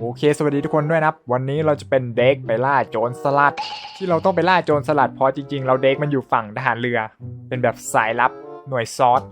โอเค สวัสดีทุกคนด้วยนะครับ วันนี้เราจะเป็นเด็กไปล่าโจรสลัด ที่เราต้องไปล่าโจรสลัดเพราะจริง ๆ เราเด็กมันอยู่ฝั่งทหารเรือ เป็นแบบสายลับหน่วยซอส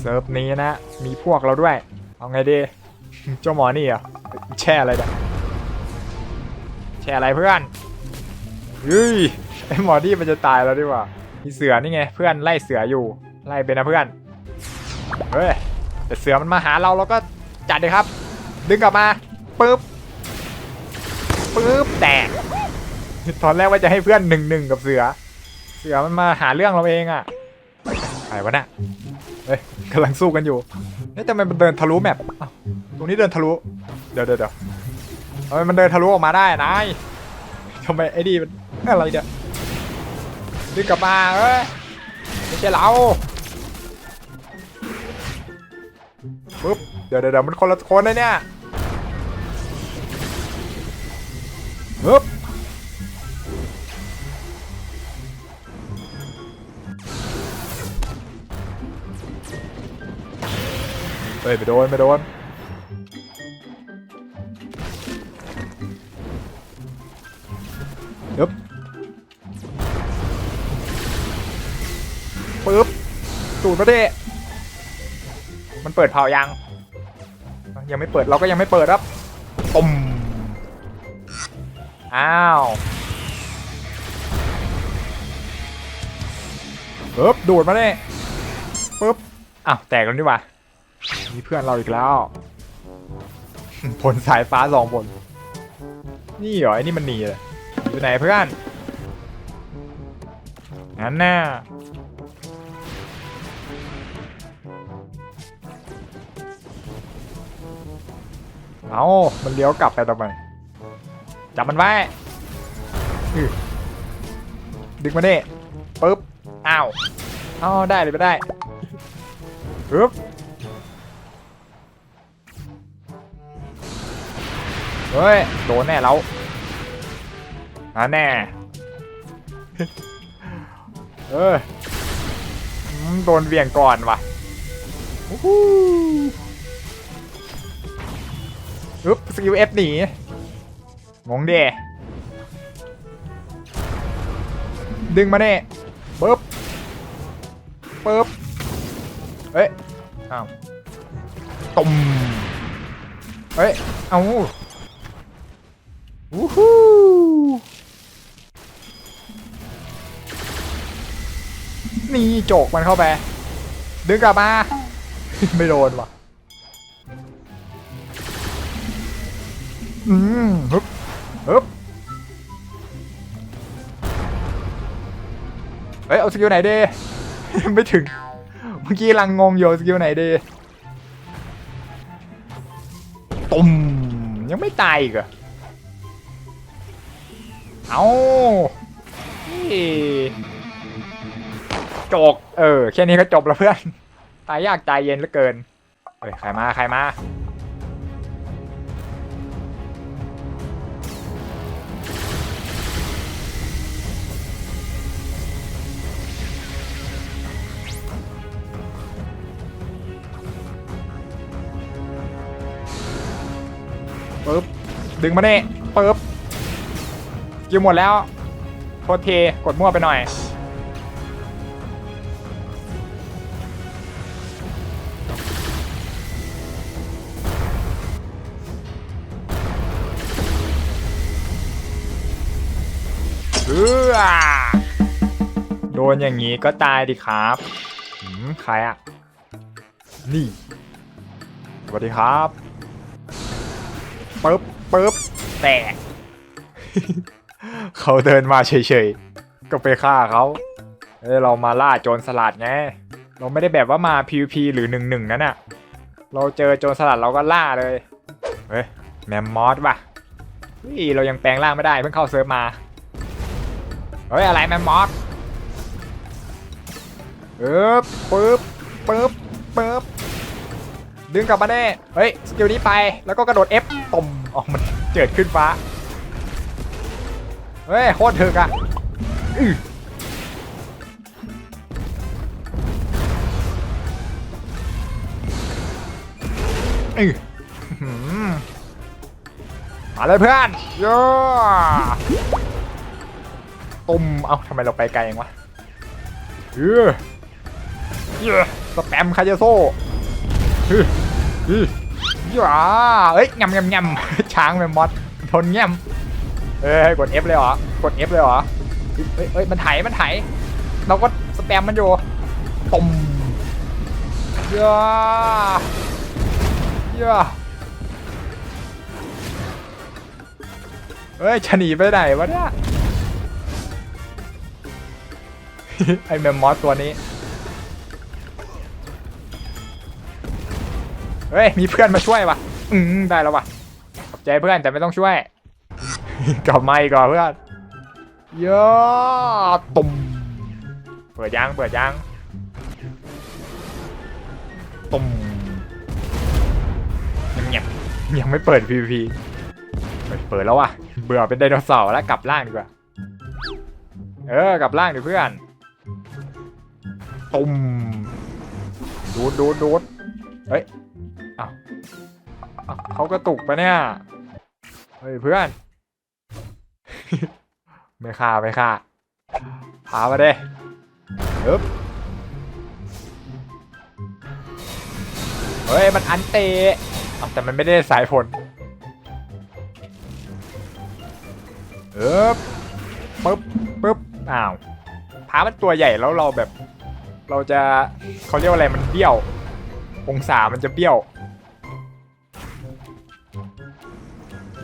เซิร์ฟนี้นะ มีพวกเราด้วย เอาไงดีเจ้าหมอนี่อะแช่อะไรเนี่ยแช่อะไรเพื่อนเฮ้ยไอหมอนี่มันจะตายแล้วดีกว่ามีเสือนี่ไงเพื่อนไล่เสืออยู่ไล่เป็นะเพื่อนเฮ้ยแต่เสือมันมาหาเราเราก็จัดเลยครับ ดึงกลับมาปึ๊บ แตก ตอนแรกว่าจะให้เพื่อนหนึ่งหนึ่งกับเสือ เสือมันมาหาเรื่องเราเองอะใครวะน่ะเฮ้ยกำลังสู้กันอยู่เฮ้ยทำไมมันเดินทะลุแมปตรงนี้เดินทะลุ เดี๋ยวเดี๋ยวเดี๋ยวทำไมมันเดินทะลุออกมาได้นายทำไมไอ้ดีมันอะไรเนี่ยดึงกลับมาเอ้ยไม่ใช่เราปุ๊บเดี๋ยวเดี๋ยวเดี๋ยวมันคนละคนเลยเนี่ย ปุ๊บเฮ้ยไปโดนไปโดนยึบปุ๊บสูดมาดิมันเปิดเผายัง ยังไม่เปิดเราก็ยังไม่เปิดครับปุ่ม อ้าวปึ๊บดูดมาเนี่ยปึ๊บอ้าวแตกแล้วนี่หว่ามีเพื่อนเราอีกแล้วผลสายฟ้าสองผลนี่เหรอไอ้นี่มันหนีเลยอยู่ไหนเพื่อนงั้นน่ะเอามันเลี้ยวกลับไปทำไม จับมันไว้อื้อดึงมาเนี่ปึ๊บอ้าวอ้าวได้เลยไม่ได้ปึ๊บเฮ้ยโดนแน่แล้วอ่าแน่เอออืมโดนเบี่ยงก่อนว่ะอู้หูอึ๊บสกิลเอฟหนี งงเดดึงมาเน่ปึ๊บปึ๊บเอ้ย อ้าวตุ่มเอ้ย เอาวู้ฮู้นี่โจกมันเข้าไป ดึงกลับมา ไม่โดนว่ะ อืมฮึบ ฮึบเฮ้ยเอาสกิลไหนดี ไม่ถึง เมื่อกี้ลังงงอยู่สกิลไหนดีตุ่มยังไม่ตายอีกเหรอเอาจก เออ แค่นี้ก็จบแล้วเพื่อน ตายยากตายเย็นเหลือเกิน เฮ้ย ใครมา ใครมา ดึงมาเนี่ปึ๊บยิวหมดแล้วโทษทีกดมั่วไปหน่อย เออโดนอย่างนี้ก็ตายดิครับหืมใครอะนี่ สวัสดีครับปึ๊บ ปึ๊บแตก เขาเดินมาเฉยๆ ก็ไปฆ่าเขาเอ้ยเรามาล่าโจรสลัดไง เราไม่ได้แบบว่ามา PVP หรือหนึ่งหนึ่งนั่นน่ะ เราเจอโจรสลัดเราก็ล่าเลย เฮ้ยแมมมอสว่ะเฮ้ยเรายังแปลงร่างไม่ได้เพิ่งเข้าเซิร์ฟมา เฮ้ยอะไรแมมมอสปึ๊บปึ๊บปึ๊บปึ๊บ ดึงกลับมาแน่ เฮ้ย สกิลนี้ไป แล้วก็กระโดด F ตมออกมันเจิดขึ้นฟ้า เฮ้ย โคตรถึกอะอือมาเลยเพื่อนโย่ตุ่ม เอ้าทำไมเราไปไกลเองวะเออเยอะสแปมคาเยโซ ยเฮ้ยอย่าเอ้ยงำงำงำช้างแมมมอสทนแงมเอ้ยกด F เลยเหรอกด F เลยเหรอเอ้ยเอ้ยมันไถมันไถเราก็สแปมมันอยู่ตุ่มย่าย่าเฮ้ยจะหนีไปไหนวะเนี่ยไอแมมมอสตัวนี้ เฮ้ย มีเพื่อนมาช่วยวะอืมได้แล้ววะขอบใจเพื่อนแต่ไม่ต้องช่วย กลับมาอีกก่อนเพื่อนเยอะตุ่มเปิดยังเปิดยังตุ่มยังยังยังไม่เปิด PVP เฮ้ยเปิดแล้วว่ะ เบื่อเป็นไดโนเสาร์แล้วกลับล่างดีกว่า เออกลับล่างดิเพื่อน ตุ่มดูดดูดดูดเฮ้ย เขากระตุกปะเนี่ย เฮ้ยเพื่อน ไม่ฆ่าไม่ฆ่าพามาเด้ฮึบเฮ้ย มันอันเตะเอ้าแต่มันไม่ได้สายฝนเอ๊บปึ๊บปึ๊บอ้าวพามันตัวใหญ่แล้วเราแบบ เราจะเขาเรียกว่าอะไรมันเบี้ยว องศามันจะเบี้ยว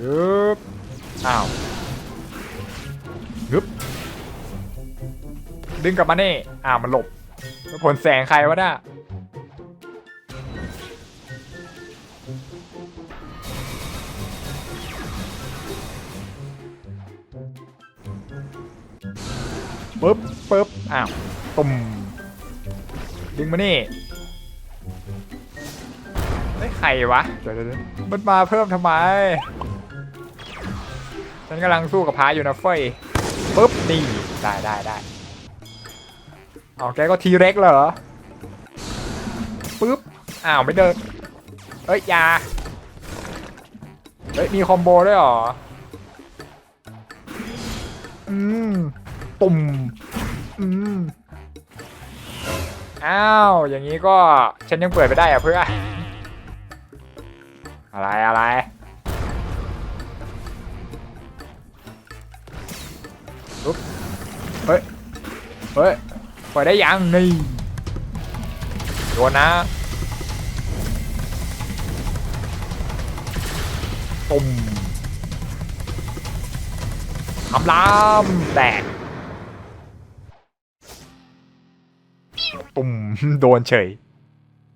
ยึบอ้าวยึบดึงกลับมานี่อ้าวมันหลบแล้วผลแสงใครวะน่ะปึ๊บปึ๊บอ้าวตุ่มดึงมานี่เฮ้ยใครวะเดี๋ยวเดี๋ยวเดี๋ยวมันมาเพิ่มทำไม ฉันกำลังสู้กับพาอยู่นะเฟ้ยปึ๊บนี่ได้ได้ได้เอาแกก็ทีเร็กเหรอปึ๊บอ้าวไม่เดินเอ้ยยาเฮ้ยมีคอมโบด้วยเหรออืมตุ่มอืมอ้าวอย่างนี้ก็ฉันยังเปิดไม่ได้อะเพื่อนอะไรอะไร เฮ้ย เฮ้ย ปล่อยได้ยังนี่โดนนะตุ่มคำรามแตกตุ่มโดนเฉย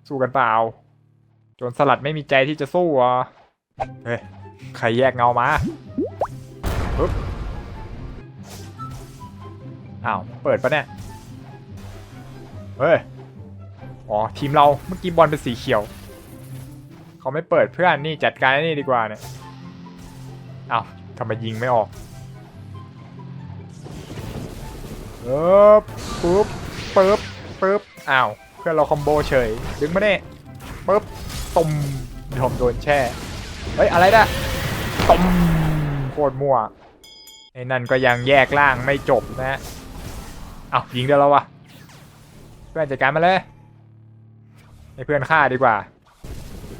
สู้กันเปล่าจนสลัดไม่มีใจที่จะสู้อะเฮ้ย ใครแยกเงามาปึ๊บ อ้าว เปิดปะเนี่ย เฮ้ย อ๋อ ทีมเราเมื่อกี้บอลเป็นสีเขียว เขาไม่เปิดเพื่อนนี่จัดการนี่ดีกว่าเนี่ย อ้าวทำไมยิงไม่ออกเออปุ๊บปึ๊บปึ๊บอ้าว เพื่อนเราคอมโบเฉย ดึงมาเนี่ยปึ๊บตุ่มโดนโดนแช่ เฮ้ย อะไรนะตุ่มโคตรมั่วไอ้นั่นก็ยังแยกล่างไม่จบนะ เอายิงเดี๋ยวเราวะเพื่อนจัดการมาเลยให้เพื่อนฆ่าดีกว่า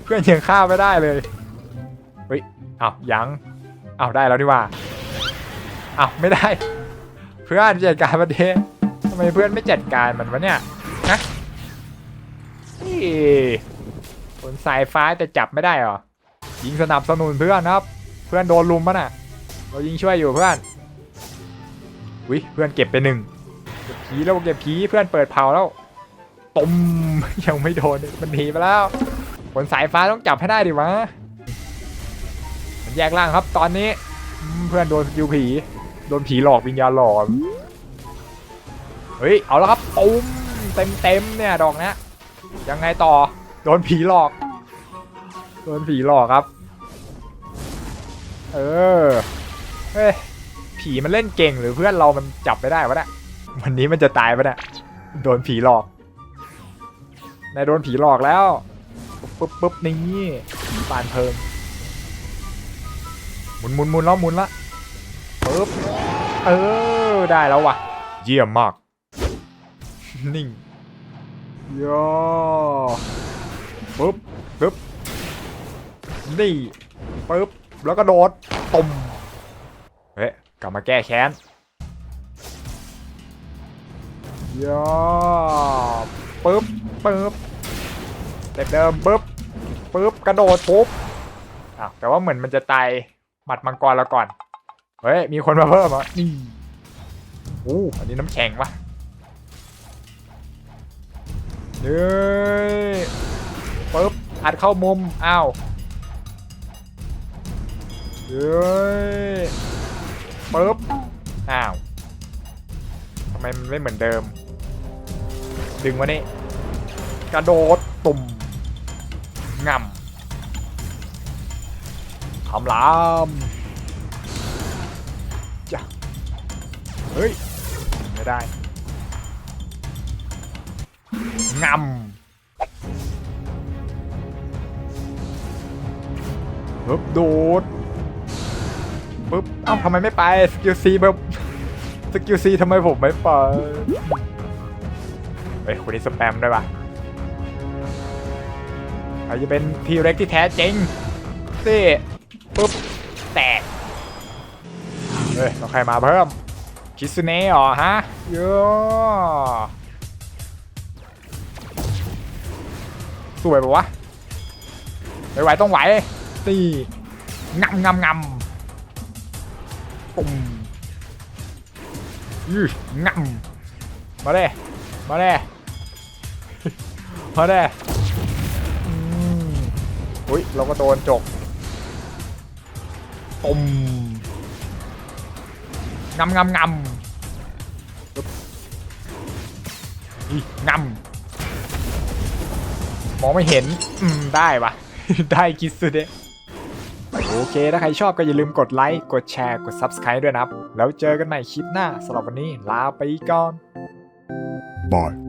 เพื่อนยังฆ่าไม่ได้เลยเฮ้ยเอายังเอาได้แล้วดีกว่าเอาไม่ได้ เพื่อนจัดการมาเดทำไมเพื่อนไม่จัดการมันวะเนี่ยฮะนี่คนสายฟ้าแต่จับไม่ได้เหรอยิงสนับสนุนเพื่อนนะครับ เพื่อนโดนลุมปะน่ะ เรายิงช่วยอยู่เพื่อนวิเพื่อนเก็บไปหนึ่ง ผีแล้วเก็บผีเพื่อนเปิดเผาแล้วตุ่มยังไม่โดนมันหนีไปแล้วผลสายฟ้าต้องจับให้ได้ดิวะมันแยกล่างครับตอนนี้เพื่อนโดนสกิลผี โดนผีหลอกวิญญาณหลอนเฮ้ยเอาแล้วครับตุ่มเต็มเต็มเนี่ยดอกนี้ยยังไงต่อโดนผีหลอก โดนผีหลอกครับ เออเฮ้ยผีมันเล่นเก่งหรือเพื่อนเรามันจับไม่ได้วะเนี่ย วันนี้มันจะตายปะเนี่ยโดนผีหลอกนายโดนผีหลอกแล้วปุ๊บปุ๊บปุ๊บนี่ผีปานเพิงมุนหมุนหมุนแล้วหมุนละปึ๊บเออได้แล้วว่ะ เยี่ยมมาก นิ่งย่อปึ๊บปึ๊บนี่ปึ๊บแล้วก็โดดตุ่มเฮ้ยกลับมาแก้แค้น ย่อปึ๊บปึ๊บเด็กเดิมปึ๊บปึ๊บกระโดดปุ๊บอ้าวแต่ว่าเหมือนมันจะตายหมัดมังกรเราก่อน เฮ้ย มีคนมาเพิ่มอะนี่อู้อันนี้น้ำแข็งวะเฮ้ยปึ๊บอัดเข้ามุม อ้าวเฮ้ยปึ๊บอ้าวทำไมมันไม่เหมือนเดิม ดึงวะนี่กระโดดตุ่มงำคำรามจ้ะเฮ้ยไม่ได้งำปึ๊บโดดปึ๊บเอ้าทำไมไม่ไป สกิลซีแบบสกิลซีทำไมผมไม่ไป เฮ้ยคนนี้สแปมด้วยปะใครจะเป็นทีเร็กที่แท้จริงสิปึ๊บ แตก เฮ้ยต้องใครมาเพิ่ม คิสเนะเหรอฮะเยอะสวยปะวะไหวต้องไหวตีงำงำงำปุ่มยืงำมาเลยมาเลย มาเลยอืมอุ้ยเราก็โดนจกปุ่มงำงำงำปึ๊บอีงำมองไม่เห็น อืม ได้ปะได้คิดสุดเดะโอเค ถ้าใครชอบก็อย่าลืมกดไลค์ กดแชร์ กด Subscribe ด้วยนะครับ แล้วเจอกันใหม่คลิปหน้าสำหรับวันนี้ลาไปก่อน Bye.